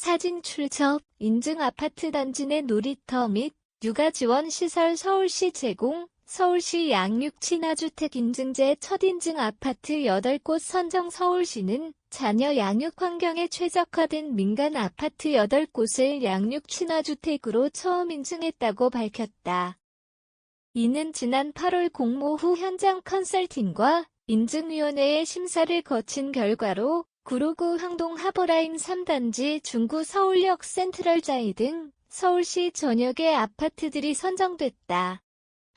사진 출처 인증 아파트 단지 내 놀이터 및 육아 지원 시설 서울시 제공 서울시 양육 친화주택 인증제 첫 인증 아파트 8곳 선정 서울시는 자녀 양육 환경에 최적화된 민간 아파트 8곳을 양육 친화주택으로 처음 인증했다고 밝혔다. 이는 지난 8월 공모 후 현장 컨설팅과 인증위원회의 심사를 거친 결과로 구로구 항동 하버라인 3단지 중구 서울역 센트럴자이 등 서울시 전역의 아파트들이 선정됐다.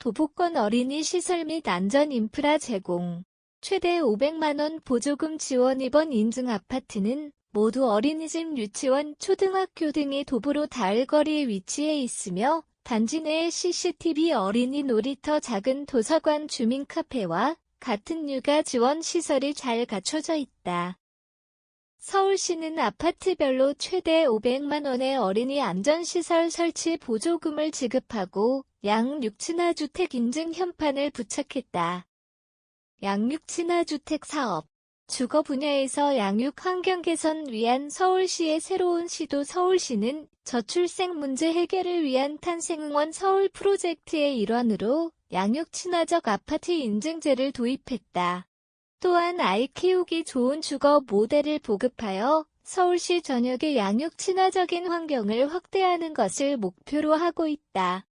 도보권 어린이 시설 및 안전 인프라 제공. 최대 500만원 보조금 지원 이번 인증 아파트는 모두 어린이집, 유치원, 초등학교 등이 도보로 닿을 거리에 위치해 있으며 단지 내에 CCTV 어린이 놀이터 작은 도서관 주민 카페와 같은 육아 지원 시설이 잘 갖춰져 있다. 서울시는 아파트별로 최대 500만 원의 어린이 안전시설 설치 보조금을 지급하고 양육친화 주택 인증 현판을 부착했다. 양육친화 주택 사업 주거 분야에서 양육 환경 개선 위한 서울시의 새로운 시도 서울시는 저출생 문제 해결을 위한 탄생응원 서울 프로젝트의 일환으로 양육 친화적 아파트 인증제를 도입했다. 또한 아이 키우기 좋은 주거 모델을 보급하여 서울시 전역의 양육 친화적인 환경을 확대하는 것을 목표로 하고 있다.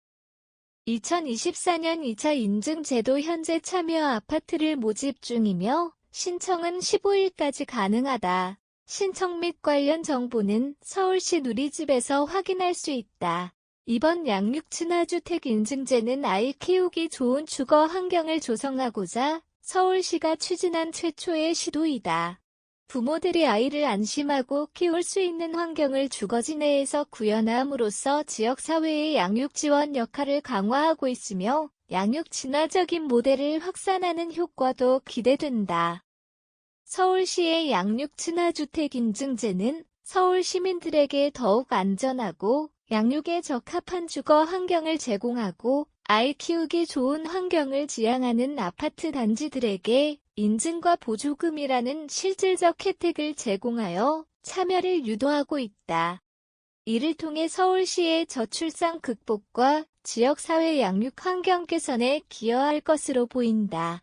2024년 2차 인증 제도 현재 참여 아파트를 모집 중이며 신청은 15일까지 가능하다. 신청 및 관련 정보는 서울시 누리집에서 확인할 수 있다. 이번 양육 친화주택 인증제는 아이 키우기 좋은 주거 환경을 조성하고자 서울시가 추진한 최초의 시도이다. 부모들이 아이를 안심하고 키울 수 있는 환경을 주거지 내에서 구현함으로써 지역사회의 양육 지원 역할을 강화하고 있으며 양육 친화적인 모델을 확산하는 효과도 기대된다. 서울시의 양육 친화주택 인증제는 서울 시민들에게 더욱 안전하고 양육에 적합한 주거 환경을 제공하고 아이 키우기 좋은 환경을 지향하는 아파트 단지들에게 인증과 보조금이라는 실질적 혜택을 제공하여 참여를 유도하고 있다. 이를 통해 서울시의 저출산 극복과 지역사회 양육 환경 개선에 기여할 것으로 보인다.